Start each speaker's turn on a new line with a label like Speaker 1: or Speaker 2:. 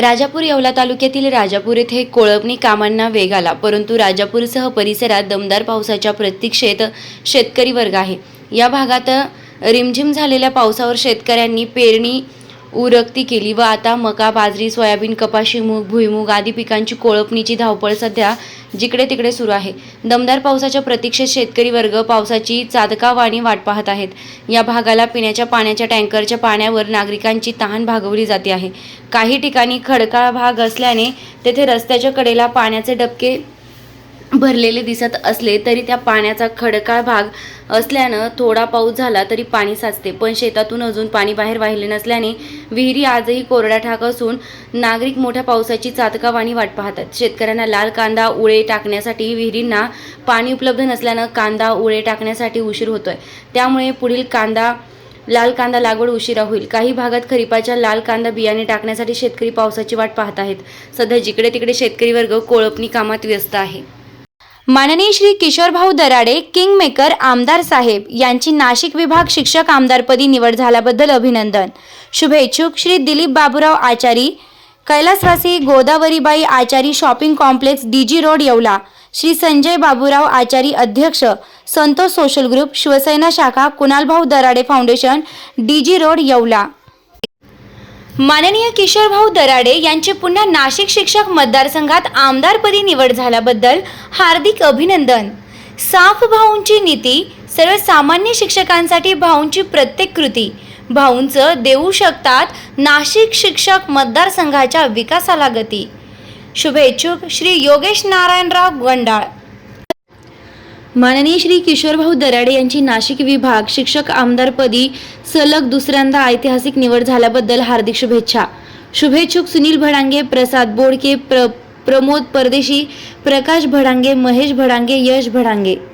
Speaker 1: राजापूर येवला तालुक्यातील राजापूर येथे कोळपणी कामांना वेग आला परंतु राजापूरसह परिसरात दमदार पावसाच्या प्रतीक्षेत शेतकरी वर्ग आहे. या भागात रिमझिम झालेल्या पावसावर शेतकऱ्यांनी पेरणी उरक्ती केली व आता मका बाजरी सोयाबीन कपाशी मूग भुईमूग आदी पिकांची कोळपणीची धावपळ सध्या जिकडे तिकडे सुरू आहे. दमदार पावसाच्या प्रतीक्षेत शेतकरी वर्ग पावसाची चादकावाणी वाट पाहत आहेत. या भागाला पिण्याच्या पाण्याच्या टँकरच्या पाण्यावर नागरिकांची तहान भागवली जाते आहे. काही ठिकाणी खडकाळ भाग असल्याने तेथे रस्त्याच्या कडेला पाण्याचे डबके भरलेले दिसत असले तरी त्या पाण्याचा खडकाळ भाग असल्यानं थोडा पाऊस झाला तरी पाणी साचते. पण शेतातून अजून पाणी बाहेर वाहिले नसल्याने विहिरी आजही कोरड्या ठाक असून नागरिक मोठ्या पावसाची चातकावाणी वाट पाहतात. शेतकऱ्यांना लाल कांदा उळे टाकण्यासाठी विहिरींना पाणी उपलब्ध नसल्यानं कांदा उळे टाकण्यासाठी उशीर होतोय. त्यामुळे पुढील कांदा लाल कांदा लागवड उशिरा होईल. काही भागात खरीपाच्या लाल कांदा बियाणे टाकण्यासाठी शेतकरी पावसाची वाट पाहत आहेत. सध्या जिकडे तिकडे शेतकरी वर्ग कोळपणी कामात व्यस्त आहे. माननीय श्री किशोरभाऊ दराडे किंग मेकर आमदार साहेब यांची नाशिक विभाग शिक्षक आमदारपदी निवड झाल्याबद्दल अभिनंदन. शुभेच्छुक श्री दिलीप बाबूराव आचारी कैलासवासी Godavaribai Achari shopping complex DG road Yeola Shri Sanjay Baburao Achari अध्यक्ष संतोष सोशल ग्रुप शिवसेना शाखा Kunalbhau Darade foundation DG road Yeola. माननीय किशोरभाऊ दराडे यांचे पुन्हा नाशिक शिक्षक मतदारसंघात आमदारपदी निवड झाल्याबद्दल हार्दिक अभिनंदन. साफ भाऊंची नीती सर्वसामान्य शिक्षकांसाठी भाऊंची प्रत्येक कृती. भाऊंचं देऊ शकतात नाशिक शिक्षक मतदारसंघाच्या विकासाला गती. शुभेच्छुक श्री योगेश नारायणराव गंडाळ. माननीय श्री किशोरभाऊ दराडे यांची नाशिक विभाग शिक्षक आमदारपदी सलग दुसऱ्यांदा ऐतिहासिक निवड झाल्याबद्दल हार्दिक शुभेच्छा. शुभेच्छुक सुनील भडांगे प्रसाद बोडके प्र प्रमोद परदेशी प्रकाश भडांगे महेश भडांगे यश भडांगे.